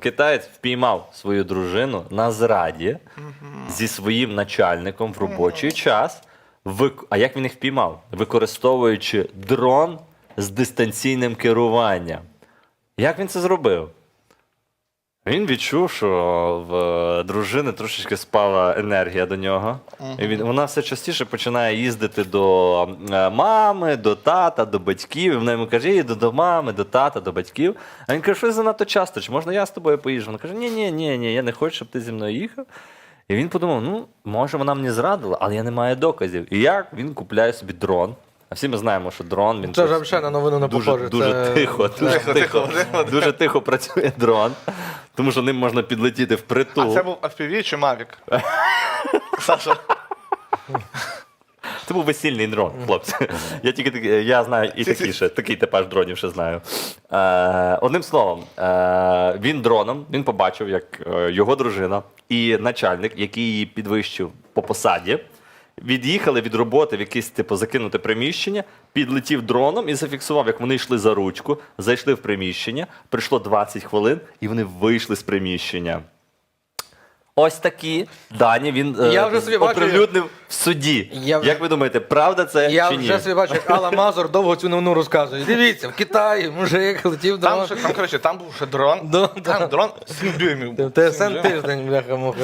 Китаєць впіймав свою дружину на зраді зі своїм начальником в робочий час. Вик- А як він їх впіймав? Використовуючи дрон з дистанційним керуванням. Як він це зробив? Він відчув, що в дружини трошечки спала енергія до нього. І він, вона все частіше починає їздити до е, мами, до тата, до батьків. І вона йому каже: я їду до мами, до тата, до батьків. А він каже, що занадто часто, чи можна я з тобою поїжджу? Вона каже: ні, ні, ні, ні, я не хочу, щоб ти зі мною їхав. І він подумав: ну, може, вона мені зрадила, але я не маю доказів. І як він купляє собі дрон. А всі ми знаємо, що дрон він Це ж просто взагалі на новину не дуже, похоже. дуже це... тихо, дуже Тихо, тихо, тихо, тихо. дуже тихо працює дрон, тому що ним можна підлетіти в притул. А це був FPV чи Mavic? Саша. Це був весільний дрон, хлопці. Я тільки такі- я знаю і такі ще, такий типаж дронів ще знаю. Е, одним словом, е, він дроном, він побачив, як е, його дружина і начальник, який її підвищив по посаді, від'їхали від роботи в якесь типу закинуте приміщення, підлетів дроном і зафіксував, як вони йшли за ручку, зайшли в приміщення, прийшло 20 хвилин, і вони вийшли з приміщення. Ось такі дані він е, Я вже собі бачу, оприлюднив в суді. Я вже- Як ви думаєте, правда це Я чи ні? вже собі бачу, як Алла Мазур довго цю новину розказує. Дивіться, в Китаї мужик летів Там, дрон. ще- там, коротше, там був ще дрон. Там дрон 7 дюймів. ТСН тиждень, бляха муха.